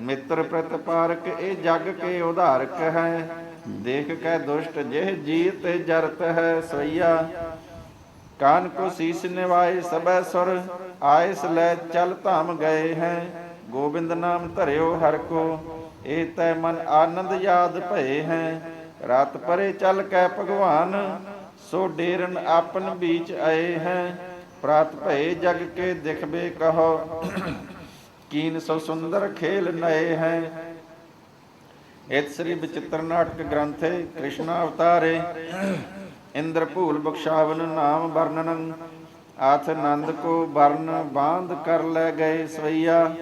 ਮਿੱਤਰ ਪ੍ਰਤਪਾਰਕ ਇਹ ਜਗ ਕੇ ਉਧਾਰਕ ਹੈ। ਦੇਖ ਕੈ ਦੁਸ਼ਟ ਜਿਹ ਜੀਤ ਜਰਤ ਹੈ ਸਈਆ ਕਾਨ ਕੋ ਸੀਸ ਨਿਵਾਏ ਸਬੈ ਸੁਰ, ਆਇਸ ਲੈ ਚਲ ਧਾਮ ਗਏ ਹੈ। ਗੋਬਿੰਦ ਨਾਮ ਧਰਿਓ ਹਰ ਕੋ ਇਹ ਤੈ ਮਨ ਆਨੰਦ ਯਾਦ ਭਏ ਹੈ। ਰਾਤ ਪਰੇ ਚਲ ਕੈ ਭਗਵਾਨ, ਸੋ ਡੇਰਨ ਆਪਨ ਬੀਚ ਆਏ ਹੈ। ਪ੍ਰਾਤ ਭਏ ਜਗ ਕੇ ਦਿਖਬੇ ਕਹੋ। ਕੀਨ ਸੋ ਸੁੰਦਰ ਖੇਲ ਨਏ ਹੈ। ਇਤ ਸ੍ਰੀ ਬਚਿੱਤਰ ਨਾਟਕ ਗ੍ਰੰਥੇ ਕ੍ਰਿਸ਼ਨ ਅਵਤਾਰੇ। ਇੰਦਰ ਭੂਲ ਬਖਸ਼ਾਵਨ ਨਾਮ ਵਰਣਨੰ। ਆਥ ਨੰਦ ਕੋ ਵਰਨ ਬਾਂਧ ਕਰ ਲੈ ਗਏ ਸਵਈਆ।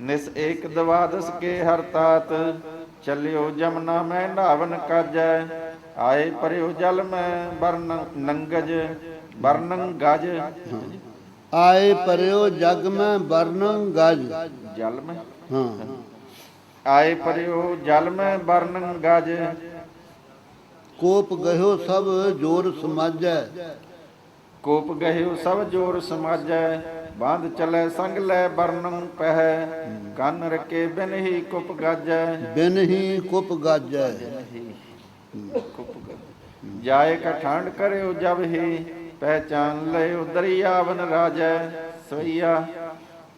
ਨਿਸ ਏਕ ਦਵਾਦਸ ਕੇ ਹਰ ਤਾਤ। ਚੱਲਿਓ ਜਮਨਾ ਮੈਂ ਨਾਵਨ ਕਾਜੈ। ਆਏ ਪਰਿਓ ਜਲ ਮੈਂ ਵਰਨ ਨੰਗਜ। ਵਰਨੰ ਆਏ ਪਰਿਓ ਜਗ ਮੈਂ ਵਰਨੰ ਗਜ। ਜਲ ਮੈਂ? ਹਾਂ। ਆਏ ਪਰਿਓ ਜਲ ਮੈਂ ਵਰਨੰ ਗਜ। ਕੋਪ ਗਇਓ ਸਭ ਜੋਰ ਸਮਾਜੈ। ਕੋਪ ਗਹਿਓ ਸਭ ਜੋਰ ਸਮਾਜੈ। ਬਾਂਧ ਚਲੇ ਸੰਗ ਲੈ ਵਰਨੰ ਪਹਿ। ਕੰਨ ਰਕੇ ਬਿਨ ਹੀ ਕੁਪ ਗਾਜੈ। ਬਿਨ ਹੀ ਕੁਪ ਗਾਜੈ। ਕੁਪ ਗਾਜੈ। ਜਾਏ ਕਠਾਂਡ ਕਰਿਓ ਜਬ ਹੀ। ਪਹਿਚਾਨ ਲਿਓ ਦਰਿਆਵਨ ਰਾਜੈ ਸਈਆ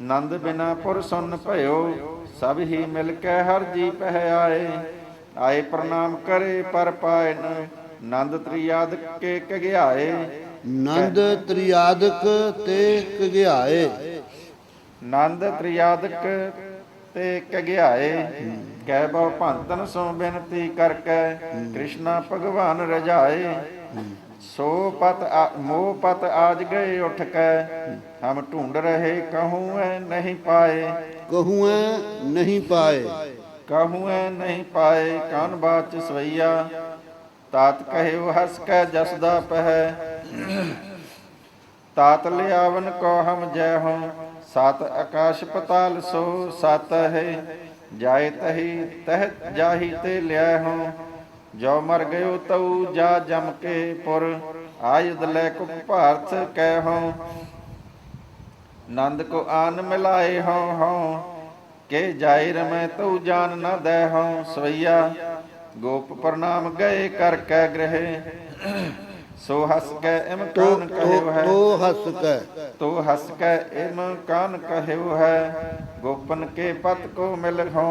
ਨੰਦ ਬਿਨਾ ਪੁਰ ਸੁਨ ਭਇਓ ਸਭ ਹੀ ਮਿਲ ਕੇ ਹਰ ਜੀ ਪਹਿ ਆਏ। ਆਏ ਪ੍ਰਣਾਮ ਕਰੇ ਪਰ ਪਾਏ ਨ ਨੰਦ ਤ੍ਰਿਆਦ ਕੇ ਕਗਿਆਏ ਨੰਦ ਤ੍ਰਿਆਦਕ ਤੇ ਕਗਿਆਏ ਨੰਦ ਤ੍ਰਿਆਦਕ ਤੇ ਕਗਿਆਏ ਕਹਿ ਬਹੁ ਭੰਤਨ ਸੋ ਬੇਨਤੀ ਕਰਕੇ ਕ੍ਰਿਸ਼ਨਾ ਭਗਵਾਨ ਰਜਾਏ। ਸੋ ਪਤ ਆ- ਮੋਹ ਪਤ ਆਜ ਗਏ ਉੱਠ ਕੇ ਹਮ ਢੂੰਡ ਰਹੇ ਕਹੂੰ ਐ ਨਹੀਂ ਪਾਏ। ਕਹੂਐ ਨਹੀਂ ਪਾਏ। ਕਹੂੰ ਐ ਨਹੀਂ ਪਾਏ ਕਾਨ ਬਾਚ ਸਵਈਆ ਤਾਤ ਕਹਿਓ ਹੱਸ ਕੇ ਜਸਦਾ ਪਹਿ। ਤਾਤ ਲਿਆਵਨ ਕੋ ਹਮ ਜੈ ਹੋ ਸਤ ਆਕਾਸ਼ ਪਤਾਲ ਸੋ ਸਤ ਹੈ। ਜਾਏ ਤਹੀ ਤਹ ਜਾਹੀ ਤੇ ਲਿਆ ਹੋ ਜੋ ਮਰ ਗਇਓ ਤਉ ਜਾ ਜਮ ਕੇ ਪੁਰ ਆਯੁਧ ਲੈ ਕੁਪ ਭਾਰਤ ਕਹਿ ਹੋ ਨੰਦ ਕੋ ਆਨ ਮਿਲਾਏ ਹੋ ਹੋ ਕੇ ਜਾਇ ਰਮੈ ਤਉ ਜਾਨ ਨ ਦੈ ਹੋ ਸਵਈਆ ਗੋਪ ਪ੍ਰਣਾਮ ਗਏ ਕਰ ਕੈ ਗ੍ਰਹਿ। ਸੋ ਹਸ ਕੈ ਇਮ ਕਾਨ ਕਹਿਓ ਹੈ। ਤੋ ਹੱਸ ਕੈ। ਤੋ ਹਸ ਕੈ ਇਮ ਕਾਨ ਕਹਿਓ ਹੈ। ਗੋਪਨ ਕੇ ਪਤ ਕੋ ਮਿਲ ਹੋ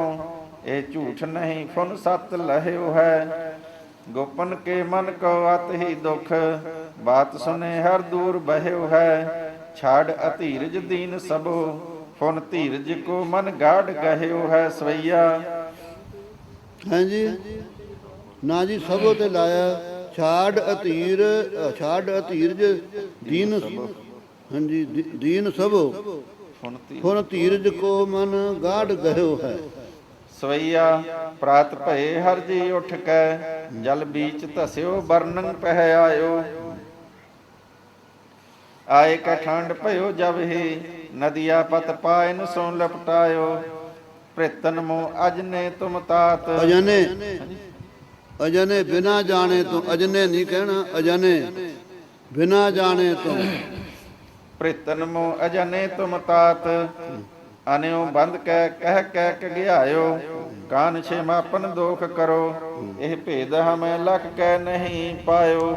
ਇਹ ਝੂਠ ਨਹੀਂ ਫੁਨ ਸਤ ਲਹਿਓ ਹੈ। ਗੋਪਨ ਕੇ ਮਨ ਕੋ ਅਤ ਹੀ ਦੁਖ ਬਾਤ ਸੁਨੇ ਹਰ ਦੂਰ ਬਹਿਓ ਹੈ। ਛਾੜ ਅਧੀਰਜ ਦੀਨ ਸਭੋ ਫੁਨ ਧੀਰਜ ਕੋ ਮਨ ਗਾੜ ਗਹਿਓ ਹੈ ਸਵਈਆ। ਹਾਂਜੀ ਨਾ ਜੀ ਸਭੋ ਤੇ ਲਾਇਆ। ਛਾੜ ਅਧੀਰ ਛਾੜ ਅਧੀਰਜ ਦੀਨ ਹਾਂਜੀ ਦੀਨ ਸਭੋ। ਫੁਨ ਧੀਰਜ ਕੋ ਮਨ ਗਾੜ ਗਇਓ ਹੈ। ਸਵਈਆ ਪ੍ਰਾਤ ਭਏ ਹਰ ਜੀ ਉੱਠ ਕੈ ਜਲ ਬੀਚ ਧਸਿਓ ਬਰਨੰ ਪਹਿ ਆਇਓ। ਆਏ ਕੈ ਠੰਡ ਭਇਓ ਜਬ ਹੀ ਨਦੀਆ ਪਤ ਪਾਇਨ ਸੋ ਲਪਟਾਇਓ। ਪ੍ਰਿਤਨ ਮੋ ਅਜਨੇ ਤੁਮ ਤਾਤ। ਅਜਨੇ ਅਜਨੇ ਬਿਨਾ ਜਾਣੇ ਤੋਂ ਅਜਨੇ ਨਹੀਂ ਕਹਿਣਾ ਅਜਨੇ ਬਿਨਾ ਜਾਣੇ ਤੋਂ। ਪ੍ਰਿਤਨ ਮੋ ਅਜਨੇ ਤੁਮ ਤਾਤ। ਅਨਿਉ ਬੰਦ ਕਹਿ ਕਹਿ ਕਹਿ ਕਗਿਆਇਓ ਕਾਨ ਛੇ ਮਾਪਨ ਦੋਖ ਕਰੋ, ਇਹ ਭੇਦ ਹਮੈ ਲਖ ਕੈ ਨਹੀਂ ਪਾਇਓ।